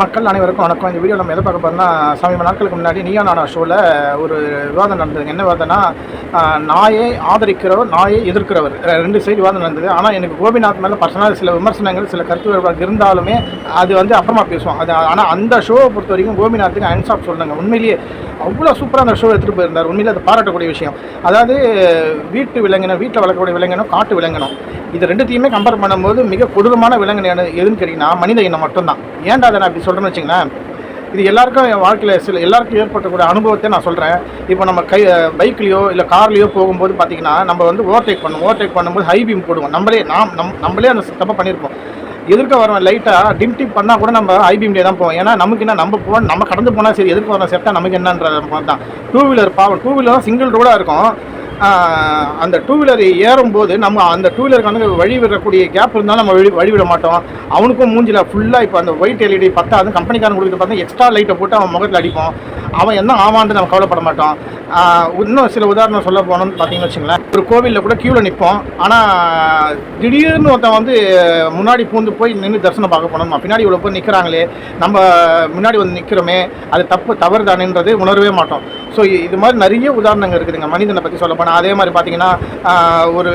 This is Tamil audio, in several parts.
மக்கள் அனைவருக்கும் வணக்கம். இந்த வீடியோ நம்ம எதை பார்க்க போகிறோம்னா சமீப நாட்களுக்கு முன்னாடி நீயா நானா ஷோவில் ஒரு விவாதம் நடந்ததுங்க. என்ன விவாதம்னா நாயை ஆதரிக்கிறவர் நாயை எதிர்க்கிறவர். ரெண்டு சைடு விவாதம் நடந்தது. ஆனால் எனக்கு கோபிநாத் மேலே பர்சனல் சில விமர்சனங்கள் சில கருத்து வேறுபாடு இருந்தாலுமே அது வந்து அப்புறமா பேசுவோம் அது ஆனால் அந்த ஷோவை பொறுத்த வரைக்கும் கோபிநாத்துக்கு ஹேண்ட்ஸ் ஆஃப் சொல்லுங்க உண்மையிலேயே அவ்வளோ சூப்பராக அந்த ஷோ எடுத்துகிட்டு போயிருந்தார். உண்மையிலே அது பாராட்டக்கூடிய விஷயம். அதாவது வீட்டு விலங்கினம் வீட்டில் வளர்க்கக்கூடிய விலங்கினம் காட்டு விலங்கினம். இது ரெண்டுத்தையுமே கம்பேர் பண்ணும்போது மிக கொடூரமான விலங்கு எதுன்னு கேட்டிங்கன்னா மனித இனம் மட்டும்தான். ஏன்டா அதை நான் அப்படி சொல்கிறேன்னு வச்சுங்களேன் இது எல்லாருக்கும் என் வாழ்க்கையில் சில எல்லாருக்கும் ஏற்பட்டக்கூடிய அனுபவத்தை நான் சொல்கிறேன் இப்போ நம்ம கை பைக்லேயோ இல்லை கார்லேயோ போகும்போது பார்த்தீங்கன்னா நம்ம வந்து ஓவர்டேக் பண்ணுவோம் ஓவர்டேக் பண்ணும்போது ஹை பீம் போடுவோம். நம்மளே நாம் நம் நம்மளே அந்த தப்பாக பண்ணியிருப்போம். எதிர்க்க வரவன் லைட்டாக டிம் டிப் பண்ணால் கூட நம்ம ஐ தான் போவோம். ஏன்னா நமக்கு என்ன நம்ம போ நம்ம கடந்து போனால் சரி எதிர்க்க வரவன் சேர்த்தா நமக்கு என்னன்ற மாதிரி தான். டூ வீலர் பாவம் டூ வீலர் சிங்கிள் ரோடாக இருக்கும். அந்த டூ வீலர் ஏறும்போது நம்ம அந்த டூ வீலருக்கு வந்து வழி விடக்கூடிய கேப் இருந்தாலும் நம்ம வழி வழி விட மாட்டோம். அவனுக்கும் மூஞ்சில் ஃபுல்லாக இப்போ அந்த ஒயிட் எல்இடி பத்தாது. கம்பெனிக்காரன் கொடுத்து பார்த்தா எக்ஸ்ட்ரா லைட்டை போட்டு அவன் முகத்தில் அடிப்போம் அவன் என்ன ஆவான்ட்டு நம்ம கவலைப்பட மாட்டோம். இன்னும் சில உதாரணம் சொல்ல போனோம்னு பார்த்தீங்கன்னு வச்சுங்களேன். ஒரு கோவிலில் கூட க்யூவில் நிற்போம் ஆனால் திடீர்னு ஒருத்தன் வந்து முன்னாடி பூந்து போய் நின்று தரிசனம் பார்க்க போனோம் பின்னாடி இவ்வளோ போய் நிற்கிறாங்களே நம்ம முன்னாடி வந்து நிற்கிறோமே அது தப்பு தவறு தானேன்றது உணரவே மாட்டோம். ஸோ இது மாதிரி நிறைய உதாரணங்கள் இருக்குதுங்க. மனிதனை பற்றி சொல்ல போனேன் அதே மாதிரி பார்த்தீங்கன்னா ஒரு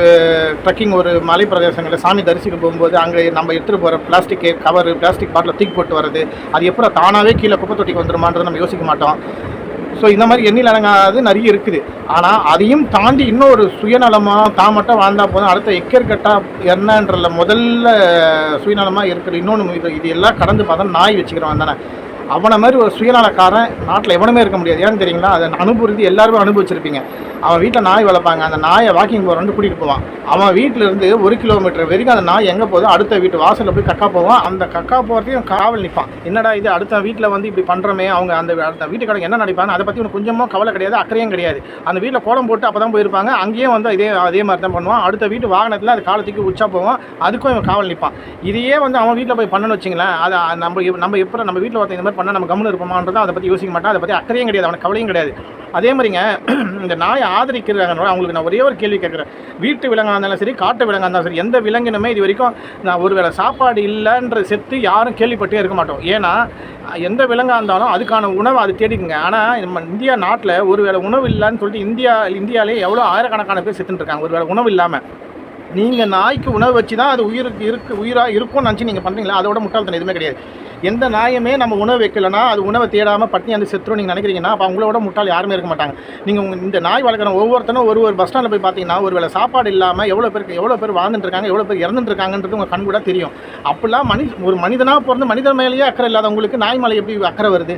ட்ரக்கிங் ஒரு மலை பிரதேசங்களில் சாமி தரிசிக்க போகும்போது அங்கே நம்ம எடுத்துகிட்டு போகிற பிளாஸ்டிக் கவர் பிளாஸ்டிக் பாட்டில் தூக்கி போட்டு வர்றது அது எப்போ தானாகவே கீழே குப்பை தொட்டிக்கு வந்துருமான்றது நம்ம யோசிக்க மாட்டோம். ஸோ இந்த மாதிரி எண்ணில் அடங்காது நிறைய இருக்குது. ஆனால் அதையும் தாண்டி இன்னொரு சுயநலமாக தான் மட்டும் வாழ்ந்தால் போதும். அடுத்த எக்கர்கட்டாக என்னன்றல முதல்ல சுயநலமாக இருக்கிற இன்னொன்று இது இது எல்லாம் கடந்து பார்த்தா நாய் வச்சுக்கிறோம் தானே. அவனை மாதிரி ஒரு சுயநலக்காரன் நாட்டில் எவனுமே இருக்க முடியாது. ஏன்னு தெரியுங்களா? அதை அனுபவித்து எல்லாருமே அனுபவிச்சிருப்பீங்க. அவன் வீட்டில் நாய் வளர்ப்பாங்க. அந்த நாயை வாக்கிங் போகிறோம் கூட்டிகிட்டு போவான். அவன் வீட்டில் இருந்து ஒரு கிலோமீட்டர் வரைக்கும் அந்த நாய் எங்கே போகுதோ அடுத்த வீட்டு வாசலில் போய் கக்கா போவான். அந்த கக்கா போகிறதையும் காவல் நிற்பான் என்னடா இது? அடுத்த வீட்டில் வந்து இப்படி பண்ணுறமே அவங்க அந்த அந்த வீட்டுக்காரங்க என்ன நினைப்பாங்க? அதை பற்றி உனக்கு கொஞ்சமாக கவலை கிடையாது அக்கறையும் கிடையாது. அந்த வீட்டில் கோலம் போட்டு அப்போ தான் போயிருப்பாங்க. அங்கேயும் வந்து இதே அதே மாதிரி தான் பண்ணுவான். அடுத்த வீட்டு வாகனத்தில் அது காலத்துக்கு உச்சா போவான். அதுக்கும் இவன் காவல் நிற்பான் இதையே வந்து அவன் வீட்டில் போய் பண்ணணும்னு வச்சிங்களேன். அதை நம்ம நம்ம எப்போ நம்ம வீட்டில் ஒருத்தன் இந்த மாதிரி பண்ணால் நம்ம கம்முன்னு இருப்போமான்றது அதை பற்றி யோசிக்க மாட்டான். அதை பற்றி அக்கறையும் கிடையாது அவனுக்கு கவலையும் கிடையாது. அதே மாதிரிங்க இந்த நாயை ஆதரிக்கிறாங்க அவங்களுக்கு நான் ஒரே ஒரு கேள்வி கேட்குறேன். வீட்டு விலங்காக இருந்தாலும் சரி காட்டு விலங்காக இருந்தாலும் சரி எந்த விலங்கினுமே இது வரைக்கும் நான் ஒருவேளை சாப்பாடு இல்லைன்ற செத்து யாரும் கேள்விப்பட்டே இருக்க மாட்டோம். ஏன்னா எந்த விலங்காக இருந்தாலும் அதுக்கான உணவை அது தேடிக்குங்க. ஆனால் நம்ம இந்தியா நாட்டில் ஒருவேளை உணவு இல்லைன்னு சொல்லிட்டு இந்தியா இந்தியாவிலே எவ்வளோ ஆயிரக்கணக்கான பேர் செத்துட்டு இருக்காங்க. ஒருவேளை உணவு இல்லாமல் நீங்கள் நாய்க்கு உணவு வச்சு தான் அது உயிருக்கு இருக்கு உயிராக இருக்கும்னு நினச்சி நீங்கள் பண்ணுறீங்களா அதோட முட்டாள்தனம் எதுவுமே கிடையாது. எந்த நாயுமே நம்ம உணவு வைக்கலனா அது உணவை தேடாமல் பட்டினி அந்த செத்துரும் நீங்கள் நினைக்கிறீங்கன்னா அப்போ அவங்களோட முட்டாள் யாருமே இருக்க மாட்டாங்க. நீங்கள் உங்கள் இந்த நாய் வளர்க்குற ஒவ்வொருத்தனும் ஒரு ஒரு பஸ் ஸ்டாண்டில் போய் பார்த்தீங்கன்னா ஒரு வேளை சாப்பாடு இல்லாமல் எவ்வளோ பேருக்கு எவ்வளோ பேர் வாழ்ந்துட்டுருக்காங்க எவ்வளோ பேர் இறந்துட்டுருக்காங்கன்றது உங்கள் கண் கூட தெரியும். அப்படிலாம் மனி ஒரு மனிதனாக பிறந்து மனிதன் மேலேயே அக்கறை இல்லாதவங்களுக்கு நாய் மேலே எப்படி அக்கறை வருது?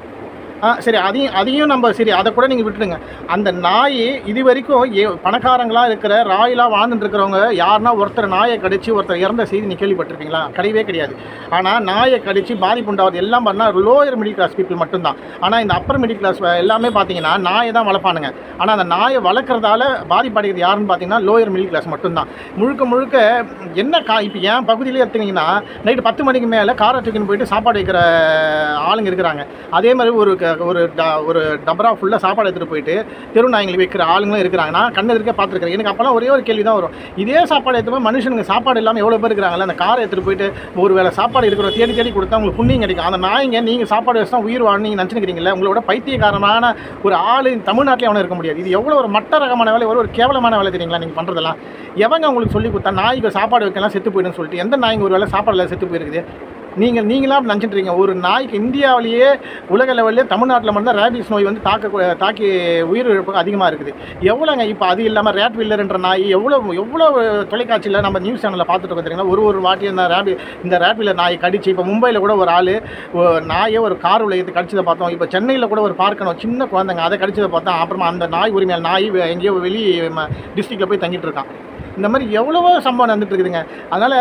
சரி அதையும் அதையும் நம்ம சரி அதை கூட நீங்கள் விட்டுடுங்க. அந்த நாய் இது வரைக்கும் ஏ பணக்காரங்களாக இருக்கிற ராயிலாக வாழ்ந்துட்டு இருக்கிறவங்க யாருன்னா ஒருத்தர் நாயை கடிச்சு ஒருத்தர் இறந்த செய்தி நீ கேள்விப்பட்டிருக்கீங்களா கிடையவே கிடையாது. ஆனால் நாயை கடிச்சு பாதிப்பு உண்டாவது எல்லாம் பண்ணால் லோயர் மிடில் கிளாஸ் பீப்புள் மட்டும்தான். ஆனால் இந்த அப்பர் மிடில் கிளாஸ் எல்லாமே பார்த்தீங்கன்னா நாயை தான் வளர்ப்பானுங்க. ஆனால் அந்த நாயை வளர்க்குறதால பாதிப்படைகிறது யாருன்னு பார்த்தீங்கன்னா லோயர் மிடில் கிளாஸ் மட்டும்தான். முழுக்க முழுக்க என்ன கா இப்போ என் பகுதியிலே எடுத்துக்கிங்கன்னா நைட்டு பத்து மணிக்கு மேலே காரை தூக்கின்னு போயிட்டு சாப்பாடு வைக்கிற ஆளுங்க இருக்கிறாங்க. அதே மாதிரி ஒரு க- ஒரு ட- ஒரு டபரா ஃபுல்லாக சாப்பாடு எடுத்துகிட்டு போயிட்டு தெரு வைக்கிற ஆளுங்களும் இருக்கிறாங்க நான் கண்ணு இருக்க பார்த்துருக்கேன் எனக்கு அப்போலாம் ஒரே ஒரு கேள்வி தான் வரும். இதே சாப்பாடு எடுத்து போய் மனுஷனுங்க சாப்பாடு இல்லாமல் எவ்வளோ பேர் இருக்கிறாங்களே அந்த காரை எடுத்துகிட்டு போயிட்டு ஒரு வேளை சாப்பாடு இருக்கிற தேடி தேடி கொடுத்தா உங்களுக்கு புண்ணியம் கிடைக்கும். அந்த நாய்ங்க நீங்கள் சாப்பாடு வச்சு தான் உயிர் வாழணும் நீங்கள் நினச்சிருக்கிறீங்களே உங்களோட பைத்தியக்காரமான ஒரு ஆள் தமிழ்நாட்டிலே அவனை இருக்க முடியாது. இது எவ்வளோ ஒரு மட்ட ரகமான வேலை ஒரு ஒரு கேவலமான வேலை தெரியுங்களா நீங்கள் பண்ணுறதெல்லாம் எவங்க உங்களுக்கு சொல்லி கொடுத்தா நாய்க்கு சாப்பாடு வைக்கலாம் செத்து போயிடுன்னு சொல்லிட்டு எந்த நாய்ங்க ஒரு வேளை சாப்பாடு செத்து போயிருக்குது? நீங்கள் நீங்களாம் அப்படி நினச்சிட்டு ஒரு நாய்க்கு இந்தியாவிலேயே உலக லெவல்லே தமிழ்நாட்டில் மட்டும் ரேபிஸ் நோய் வந்து தாக்க தாக்கி உயிரிழப்பு அதிகமாக இருக்குது. எவ்வளோங்க இப்போ அது இல்லாமல் ரேட் வில்லர்ன்ற நாய் எவ்வளோ எவ்வளோ தொலைக்காட்சியில் நம்ம நியூஸ் சேனலில் பார்த்துட்டு இருக்கோம் தெரியுங்களா? ஒரு ஒரு வாட்டி இந்த ரேபி இந்த ரேட் வில்லர் நாய் கடிச்சு இப்போ மும்பையில் கூட ஒரு ஆள் நாயை ஒரு கார் உலகத்தை கடிச்சதை பார்த்தோம். இப்போ சென்னையில் கூட ஒரு பார்க்கணும் சின்ன குழந்தைங்க அதை கடிச்சதை பார்த்தோம் அப்புறமா அந்த நாய் உரிமையால் நாய் எங்கேயோ வெளி டிஸ்ட்ரிக்டில் போய் தங்கிட்டு இருக்கான். இந்த மாதிரி எவ்வளவோ சம்பவம் நடந்துட்டு இருக்குதுங்க. அதனால்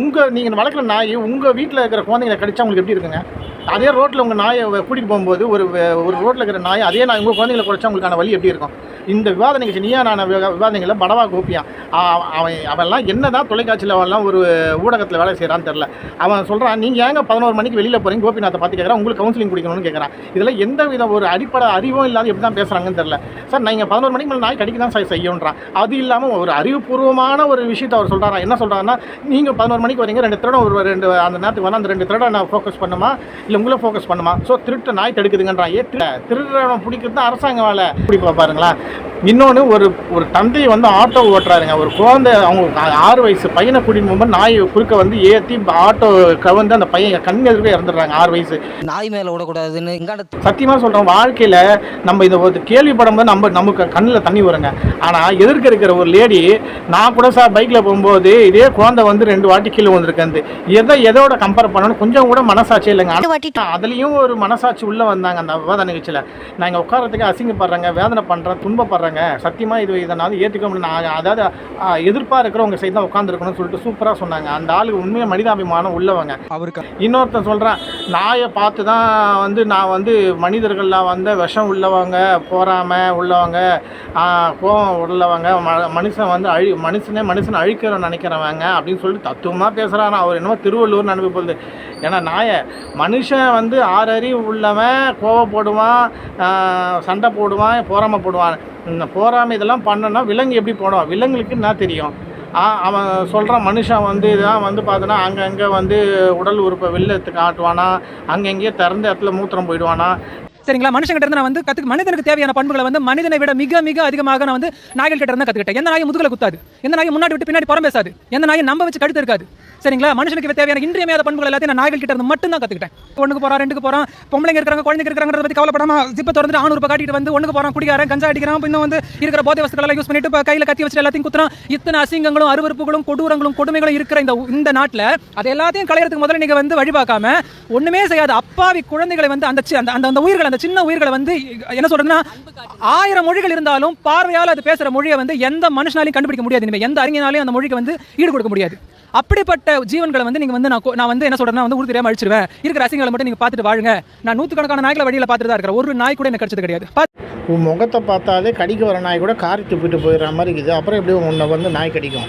உங்கள் நீங்கள் வளர்க்குற நாய் உங்கள் வீட்டில் இருக்கிற குழந்தைங்களை கடிச்சா உங்களுக்கு எப்படி இருக்குங்க? அதே ரோட்டில் உங்கள் நாயை கூட்டிகிட்டு போகும்போது ஒரு ஒரு ரோட்டில் இருக்கிற நாய் அதே நாய் உங்கள் குழந்தைங்களை குறைச்சா உங்களுக்கான வழி எப்படி இருக்கும்? இந்த விவாத நிகழ்ச்சி நீயா நான் விவாதங்களில் படவா கோப்பியான் அவன் அவன் அவன்லாம் என்னதான் தொலைக்காட்சியில் அவன்லாம் ஒரு ஊடகத்தில் வேலை செய்கிறான்னு தெரில அவன் சொல்கிறான் நீங்கள் ஏங்க பதினோரு மணிக்கு வெளியில் போகிறீங்க கோபிநாத்தை பார்த்து கேட்குறான் உங்களுக்கு கவுன்சிலிங் குடிக்கணும்னு கேட்குறான் இதெல்லாம் எந்த வித ஒரு அடிப்படை அறிவும் இல்லாத எப்படி தான் பேசுகிறாங்கன்னு தெரில சார் நீங்கள் பதினோரு மணிக்கு மேலே நாய் கடிக்க தான் சார் செய்யணுன்றான் அது இல்லாமல் ஒரு அறிவுபூர்வமான ஒரு விஷயத்தை அவர் சொல்கிறாரா என்ன சொல்கிறாருன்னா நீங்கள் பதினோரு மணிக்கு வரீங்க ரெண்டு திருடம் ஒரு ரெண்டு அந்த நேரத்துக்கு வரலாம் அந்த ரெண்டு திருடம் நான் ஃபோக்கஸ் பண்ணுமா? இல்லை உங்களை ஃபோக்கஸ் பண்ணுமா? ஸோ திருட்டு நாய் தடுக்குதுங்கன்றான் ஏ திருடுறவன் பிடிக்கிறது தான் அரசாங்க வேலை. பிடிப்பா பாருங்களா இன்னொன்று ஒரு ஒரு தந்தையை வந்து ஆட்டோ ஓட்டுறாருங்க. ஒரு குழந்தை அவங்க ஆறு வயசு பையனை கூட்டிட்டு போகும்போது நாய் குறுக்க வந்து ஏற்றி ஆட்டோ கவர்ந்து அந்த பையன் கண் எதிர்க்க இறந்துடுறாங்க ஆறு வயசு. நாய் மேல விடக்கூடாதுன்னு சத்தியமாக சொல்கிறோம் வாழ்க்கையில் நம்ம இதை ஒரு கேள்விப்படும்போது நம்ம நமக்கு கண்ணில் தண்ணி வருங்க. ஆனால் எதிர்க்க இருக்கிற ஒரு லேடி நான் கூட சார் பைக்கில் போகும்போது இதே குழந்தை வந்து ரெண்டு வாட்டி கீழே வந்திருக்கேன் எதை எதோட கம்பேர் பண்ணணும் கொஞ்சம் கூட மனசாட்சி இல்லைங்க. ரெண்டு வாட்டி அதுலேயும் ஒரு மனசாட்சி உள்ளே வந்தாங்க அந்த விவாத நிகழ்ச்சியில். இங்கே உட்காரத்துக்கு அசிங்கப்படுறேங்க வேதனை பண்ணுறேன் துன்பப்படுறேங்க சத்தியமாக இது இதை நான் ஏற்றுக்க முடியல. நான் அதாவது எதிர்ப்பாக இருக்கிறவங்க சைடு தான் உட்காந்துருக்கணும்னு சொல்லிட்டு சூப்பராக சொன்னாங்க. அந்த ஆளுக்கு உண்மையாக மனிதாபிமானம் உள்ளவங்க. அவருக்கு இன்னொருத்தன் சொல்கிறான் நாயை பார்த்து தான் வந்து நான் வந்து மனிதர்கள்லாம் வந்து விஷம் உள்ளவங்க போறாமல் உள்ளவங்க ஆ, கோவம் உள்ளவங்க ம- மனுஷன் வந்து அழி மனுஷனே மனுஷனை அழிக்கிறோம் நினைக்கிறவங்க அப்படின்னு சொல்லிட்டு தத்துவமாக பேசுகிறான் அவர் என்னமோ திருவள்ளூர்னு அனுப்பி போகுது ஏன்னா நாயை மனுஷன் வந்து ஆறு அறிவு உள்ளவன் கோவப்படுவான் சண்டை போடுவான் போராம போடுவான். இந்த போராமை இதெல்லாம் பண்ணனா விலங்கு எப்படி போடும்? விலங்குகளுக்கு என்ன தெரியும்? அவன் சொல்கிறான் மனுஷன் வந்து இதான் வந்து பார்த்தோன்னா அங்கங்கே வந்து உடல் உறுப்பை வெளில எடுத்து காட்டுவானா அங்கங்கேயே திறந்த இடத்துல மூத்திரம் போயிடுவானா சரிங்களா மனுஷங்கிட்ட இருந்து நான் வந்து கத்து மனிதனுக்கு தேவையான பண்புகளை வந்து மனிதனை விட மிக மிக அதிகமாக நான் வந்து நாய்கள் கிட்ட இருந்து கத்துக்கிட்டேன். எந்த நாயும் முதுகுல குத்தாது. எந்த நாயும் முன்னாடி விட்டு பின்னாடி புறம் பேசாது. எந்த நாயை நம்ப வச்சு கடுத்து இருக்காது. சரிங்களா? மனுஷனுக்கு தேவையான இன்றியமையாத பண்புகள் எல்லாத்தையும் நான் நாய்கள் கிட்ட இருந்து மட்டும் தான் கத்துக்கிட்டேன். ஒன்றுக்கு போறான் ரெண்டுக்கு போறான் பொம்பளைங்க இருக்கிறாங்க குழந்தைங்க இருக்கிறாங்கிறத பத்தி கவலைப்படாமல் ஜிப்பை திறந்து ஆணூறு ரூபாய் காட்டிட்டு வந்து ஒன்றுக்கு போறான் குடிக்காரன் கஞ்சா அடிக்கிறான் இன்னும் வந்து இருக்கிற போதை வஸ்துக்கள் எல்லாம் யூஸ் பண்ணிட்டு கையில் கத்தி வச்சு எல்லாத்தையும் குத்துறான். இத்தனை அசிங்கங்களும் அருவறுப்புகளும் கொடூரங்களும் கொடுமைகளும் இருக்கிற இந்த இந்த நாட்டில் அது எல்லாத்தையும் களையறதுக்கு முதல்ல நீங்கள் வந்து வழி ஒன்றுமே செய்யாத அப்பாவி குழந்தைகளை வந்து அந்த அந்த- அந்த உயிர்கள் அந்த சின்ன உயிர்களை வந்து என்ன சொல்றதுன்னா ஆயிரம் மொழிகள் இருந்தாலும் பார்வையால் அது பேசுகிற மொழியை வந்து எந்த மனுஷனாலையும் கண்டுபிடிக்க முடியாது இனிமே. எந்த அறிஞனாலையும் அந்த மொழிக்கு வந்து ஈடு கொடுக்க முடியாது. அப்படிப்பட்ட ஜீவன்களை வந்து நீங்கள் வந்து நான் நான் வந்து என்ன சொல்றேன்னா வந்து தெரியாமல் அழிச்சிருவேன். இருக்கிற அசிங்கங்களை மட்டும் நீங்கள் பார்த்துட்டு வாழுங்க. நான் நூற்றுக்கணக்கான நாய்களை வழியில் பார்த்துட்டு தான் இருக்கிறேன். ஒரு நாய் கூட எனக்கு கிடைச்சது கிடையாது. உன் முகத்தை பார்த்தாலே கடிக்க வர நாய் கூட காரி துப்பிட்டு போயிடுற மாதிரி இருக்குது. அப்புறம் எப்படி உன்னை வந்து நாய் கடிக்கும்?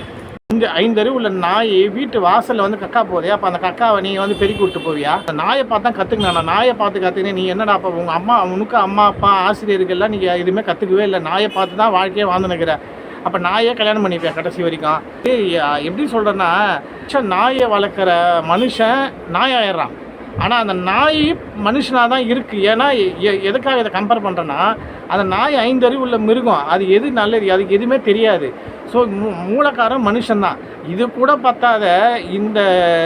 இந்த ஐந்தறிவு உள்ள நாய் வீட்டு வாசலில் வந்து கக்கா போதே அப்போ அந்த கக்காவை நீ வந்து பெருக்கி விட்டு போவியா? அந்த நாயை பார்த்தா கற்றுக்கணும் நாயை பார்த்து கற்றுக்கினே நீ என்னடா அப்போ உங்கள் அம்மா உனக்கு அம்மா அப்பா ஆசிரியர்கள்லாம் நீங்கள் எதுவுமே கற்றுக்கவே இல்லை. நாயை பார்த்து தான் வாழ்க்கையே வாழ்ந்து நிற்கிற அப்போ நாயே கல்யாணம் பண்ணிப்பேன் கடைசி வரைக்கும்? ஏய், எப்படி சொல்கிறேன்னா நாயை வளர்க்குற மனுஷன் நாயாயிடுறான். ஆனால் அந்த நாய் மனுஷனாக தான் இருக்குது ஏன்னா எ- எதுக்காக இதை கம்பேர் பண்ணுறேன்னா அந்த நாய் ஐந்தறிவு உள்ள மிருகம். அது எது நல்லது? அதுக்கு எதுவுமே தெரியாது. ஸோ மூலக்காரன் மனுஷன்தான் இது கூட பத்தாத இந்த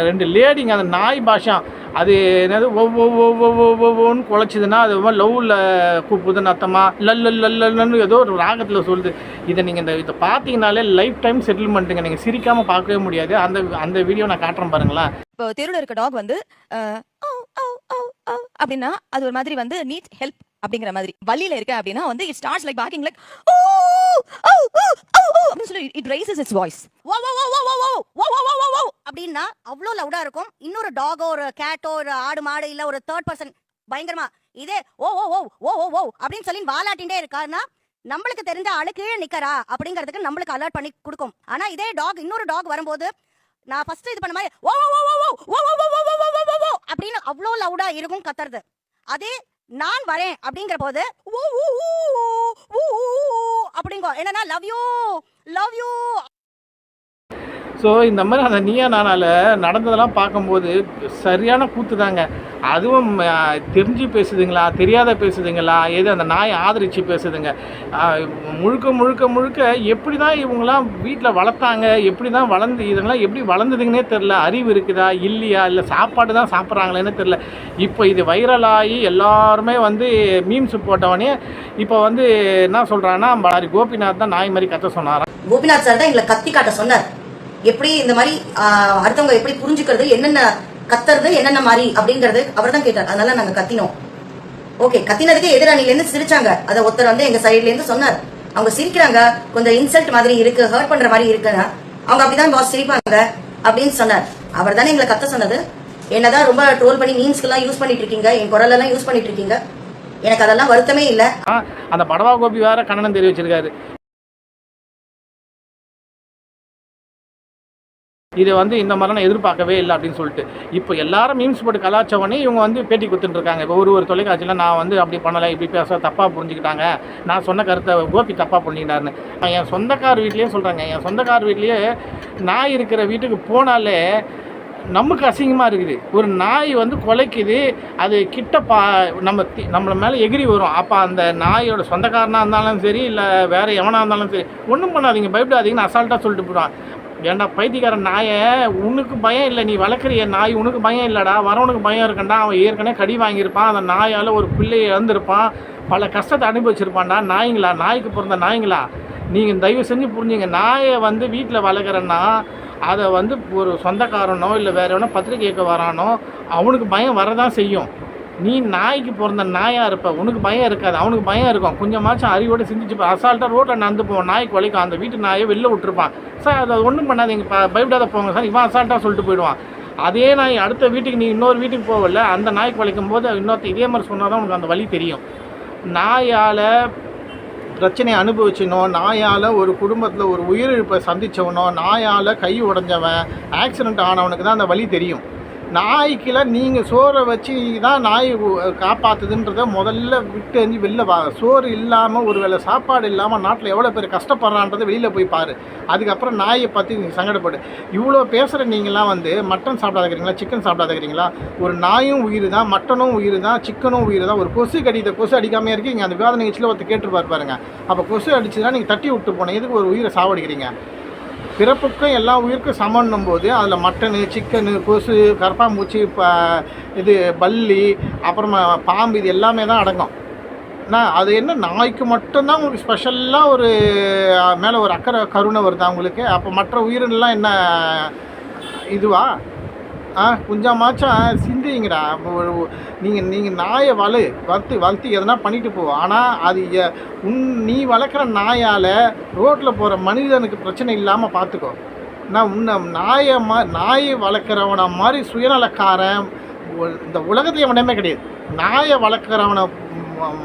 ரெண்டு லேடிங்க அந்த நாய் பாஷா அது என்னது ஒவ்வொன்னு குலைச்சிதுன்னா அது லவ்வில் கூப்பிடுதுன்னு அர்த்தமா லல்ல லல்லுன்னு ஏதோ ஒரு ராகத்தில் சொல்லுது. இதை நீங்கள் இந்த இதை பார்த்தீங்கனாலே லைஃப் டைம் செட்டில்மெண்ட்டுங்க. நீங்கள் சிரிக்காமல் பார்க்கவே முடியாது. அந்த அந்த வீடியோ நான் காட்டுறேன் பாருங்களேன். இப்போ தெருவில் இருக்க டாக் வந்து அப்படின்னா அது ஒரு மாதிரி வந்து நீட் ஹெல்ப் அப்படிங்கிற மாதிரி. வழியில இருக்க அப்படின்னா வந்து it starts like parking like oh oh oh oh அப்படின்னு சொல்லி இட் ரைசஸ் இட்ஸ் வாய்ஸ் வா வா வா வா வா வா வா வா வா வா வா. அப்படின்னா அவ்வளோ லவுடா இருக்கும். இன்னொரு டாகோ ஒரு கேட்டோ ஒரு ஆடு மாடு இல்ல ஒரு தேர்ட் பர்சன் பயங்கரமா. இதே ஓ ஓ ஓ ஓ ஓ ஓ அப்படின்னு சொல்லி வாலாட்டின்டே இருக்காருன்னா நம்மளுக்கு தெரிஞ்ச ஆளு கீழே நிக்கறா அப்படிங்கிறதுக்கு நம்மளுக்கு அலர்ட் பண்ணி கொடுக்கும். ஆனா இதே டாக் இன்னொரு டாக் வரும்போது நான் ஃபர்ஸ்ட் இது பண்ண மாதிரி ஓ ஓ ஓ ஓ ஓ ஓ ஓ ஓ ஓ ஓ ஓ ஓ ஓ அப்படின்னு அவ்வளோ லவுடா இருக்கும் கத்துறது அதே நான் வரேன் அப்படிங்கிற போது ஓ ஊ ஊ ஊ ஊ அப்படிங்கோ என்னன்னா love you love you so இந்த மாதிரி அந்த நீயா நானால நடந்ததெல்லாம் பார்க்கும்போது சரியான கூத்து தாங்க அதுவும் தெரிஞ்சு பேசுதுங்களா? தெரியாத பேசுதுங்களா? எது அந்த நாய் ஆதரித்து பேசுதுங்க. முழுக்க முழுக்க முழுக்க எப்படி தான் இவங்களாம் வீட்டில் வளர்த்தாங்க? எப்படி தான் வளர்ந்து இதெல்லாம் எப்படி வளர்ந்ததுங்கன்னே தெரில அறிவு இருக்குதா? இல்லையா? இல்லை சாப்பாடு தான் சாப்பிட்றாங்களேன்னு தெரில இப்போ இது வைரலாகி எல்லாருமே வந்து மீம்ஸ் போட்டவனே இப்போ வந்து என்ன சொல்கிறான்னா பாரி கோபிநாத் தான் நாய் மாதிரி கத்த சொன்னாராம். கோபிநாத் சார் தான் எங்களை கத்தி காட்ட சொன்னார். எப்படி இந்த மாதிரி அடுத்தவங்க எப்படி புரிஞ்சுக்கிறது என்னென்ன கத்துறது என்னென்ன மாதிரி அப்படிங்கறது அவர் தான் கேட்டார். அதனால நாங்க கத்தினோம். ஓகே கத்தினதுக்கு எதிரணில இருந்து சிரிச்சாங்க. அத ஒருத்தர் வந்து எங்க சைடுல இருந்து சொன்னார். அவங்க சிரிக்கிறாங்க. கொஞ்சம் இன்சல்ட் மாதிரி இருக்கு ஹர்ட் பண்ற மாதிரி இருக்குன்னா. அவங்க அப்படிதான் பாஸ் சிரிப்பாங்க அப்படின்னு சொன்னார். அவர் தானே எங்களை கத்த சொன்னது. என்னதான் ரொம்ப ட்ரோல் பண்ணி மீன்ஸ்க்கு எல்லாம் யூஸ் பண்ணிட்டு இருக்கீங்க என் குரல் எல்லாம் யூஸ் பண்ணிட்டு இருக்கீங்க எனக்கு அதெல்லாம் வருத்தமே இல்ல. அந்த படவா கோபி வேற கண்ணனம் தெரிவிச்சிருக்காரு. இதை வந்து இந்த மாதிரிலாம் நான் எதிர்பார்க்கவே இல்லை அப்படின்னு சொல்லிட்டு. இப்போ எல்லாரும் மீம்ஸ் போட்டு கலாச்சவனே இவங்க வந்து பேட்டி கொடுத்துட்டுருக்காங்க. இப்போ ஒரு ஒரு தொலைக்காட்சியில் நான் வந்து அப்படி பண்ணலை இப்படி பேச தப்பாக புரிஞ்சுக்கிட்டாங்க. நான் சொன்ன கருத்தை கோபி தப்பாக பண்ணிக்கிட்டாருன்னு என் சொந்தக்கார் வீட்லேயே சொல்கிறாங்க என் சொந்தக்கார் வீட்லேயே நாய் இருக்கிற வீட்டுக்கு போனாலே நமக்கு அசிங்கமாக இருக்குது. ஒரு நாய் வந்து குலைக்குது. அது கிட்ட பா நம்ம தி- மேலே எகிரி வரும். அப்போ அந்த நாயோட சொந்தக்காரனாக இருந்தாலும் சரி இல்லை வேறு எவனாக இருந்தாலும் சரி ஒன்றும் பண்ணாதீங்க. பயப்படாதீங்கன்னு அசால்ட்டாக சொல்லிட்டு போடுவான் ஏன்டா பைத்தியக்காரன் நாயை? உனக்கு பயம் இல்லை நீ வளர்க்குறிய நாய் உனக்கு பயம் இல்லைடா. வரவனுக்கு பயம் இருக்கண்டா. அவன் ஏற்கனவே கடி வாங்கியிருப்பான். அந்த நாயால் ஒரு பிள்ளையை இழந்திருப்பான். பல கஷ்டத்தை அனுபவிச்சிருப்பான்டா. நாய்ங்களா? நாய்க்கு பிறந்த நாய்ங்களா? நீங்கள் தயவு செஞ்சு புரிஞ்சுங்க. நாயை வந்து வீட்டில் வளர்க்குறேன்னா அதை வந்து ஒரு சொந்தக்காரனோ இல்லை வேற எவனோ பத்திரிக்கைக்கு வரானோ அவனுக்கு பயம் வரதான் செய்யும். நீ நாய்க்கு பிறந்த நாயாக இருப்ப. உனக்கு பயம் இருக்காது. அவனுக்கு பயம் இருக்கும். கொஞ்சமாச்சும் அறிவோடு சிந்திச்சு அசால்ட்டாக ரோட்டில் நடந்து போவோம் நாய்க்கு உழைக்கும் அந்த வீட்டு நாயை வெளில விட்டுருப்பான். சார் அதை ஒன்றும் பண்ணாது ப பயப்படாத போங்க சார். இவன் அசால்ட்டாக சொல்லிட்டு போயிடுவான். அதே நாய் அடுத்த வீட்டுக்கு நீ இன்னொரு வீட்டுக்கு போகல. அந்த நாய்க்கு வலிக்கும் போது இன்னொருத்த இதே மாதிரி சொன்னால் தான் உனக்கு அந்த வழி தெரியும். நாயால் பிரச்சனையை அனுபவிச்சினோ நாயால் ஒரு குடும்பத்தில் ஒரு உயிரிழப்பை சந்திச்சவனோ நாயால் கை உடஞ்சவன் ஆக்சிடென்ட் ஆனவனுக்கு தான் அந்த வழி தெரியும். நாய்க்கெல்லாம் நீங்கள் சோறை வச்சு தான் நாய் காப்பாற்றுதுன்றத முதல்ல விட்டு எறிஞ்சு வெளில வா. சோறு இல்லாமல் ஒரு வேளை சாப்பாடு இல்லாமல் நாட்டில் எவ்வளோ பேர் கஷ்டப்படுறான்றதை வெளியில் போய் பாரு. அதுக்கப்புறம் நாயை பற்றி நீங்கள் சங்கடப்படு. இவ்வளோ பேசுகிற நீங்களாம் வந்து மட்டன் சாப்பிடாதீங்களா சிக்கன் சாப்பிடாதீங்களா ஒரு நாயும் உயிர் தான் மட்டனும் உயிர் தான் சிக்கனும் உயிர் தான் ஒரு கொசு கடித்த கொசு அடிக்காமல் இருக்கீங்க. அந்த விவாத நிகழ்ச்சியில் ஒருத்தர் கேட்டுருப்பார் பாருங்க. அப்போ கொசு அடிச்சுன்னா நீங்கள் தட்டி விட்டு போனேன் எதுக்கு ஒரு உயிரை சாவடிக்கிறீங்க? பிறப்புக்கும் எல்லா உயிருக்கும் சமன்னும் போது அதில் மட்டனு சிக்கனு கொசு கரப்பாம்பூச்சி ப இது பல்லி அப்புறமா பாம்பு இது எல்லாமே தான் அடங்கும். நான் அது என்ன நாய்க்கு மட்டும்தான் உங்களுக்கு ஸ்பெஷலாக ஒரு மேலே ஒரு அக்கறை கருணை வருதா உங்களுக்கு? அப்போ மற்ற உயிரினெலாம் என்ன இதுவா? ஆ கொஞ்சமாச்சும் சிந்திங்கடா. நீங்கள் நீங்கள் நாயை வளு வளர்த்து வளர்த்து எதனா பண்ணிட்டு போவோம் ஆனால் அது உன் நீ வளர்க்குற நாயால் ரோட்டில் போகிற மனிதனுக்கு பிரச்சனை இல்லாமல் பார்த்துக்கோ நான் உன்னை நாயை மா நாயை வளர்க்குறவனை மாதிரி சுயநலக்காரன் இந்த உலகத்தில் எவனமே கிடையாது. நாயை வளர்க்குறவனை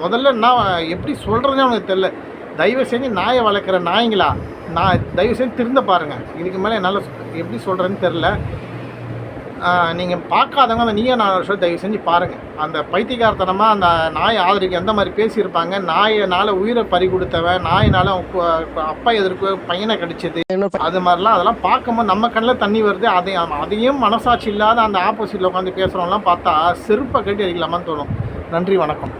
முதல்ல நான் எப்படி சொல்கிறதுன்னு அவனுக்கு தெரில தயவு செஞ்சு நாயை வளர்க்குற நாய்ங்களா நான் தயவு செஞ்சு திருந்த பாருங்கள் இதுக்கு மேலே என்னால் எப்படி சொல்கிறேன்னு தெரில நீங்கள் பார்க்காதவங்க அந்த நீயா நான் வருஷம் தயவு செஞ்சு பாருங்கள் அந்த பைத்தியகாரத்தனமாக அந்த நாயை ஆதரிக்க எந்த மாதிரி பேசியிருப்பாங்க? நாயினால் உயிரை பறி கொடுத்தவன் நாயினால் அப்பா எதிர்ப்பு பையனை கடிச்சது. அது மாதிரிலாம் அதெல்லாம் பார்க்கும்போது நம்ம கண்ணில் தண்ணி வருது. அதையும் அதையும் மனசாட்சி இல்லாத அந்த ஆப்போசிட்டில் உட்காந்து பேசுகிறவங்களாம் பார்த்தா செருப்பை கட்டி அடிக்கலாமான்னு தோணும். நன்றி வணக்கம்.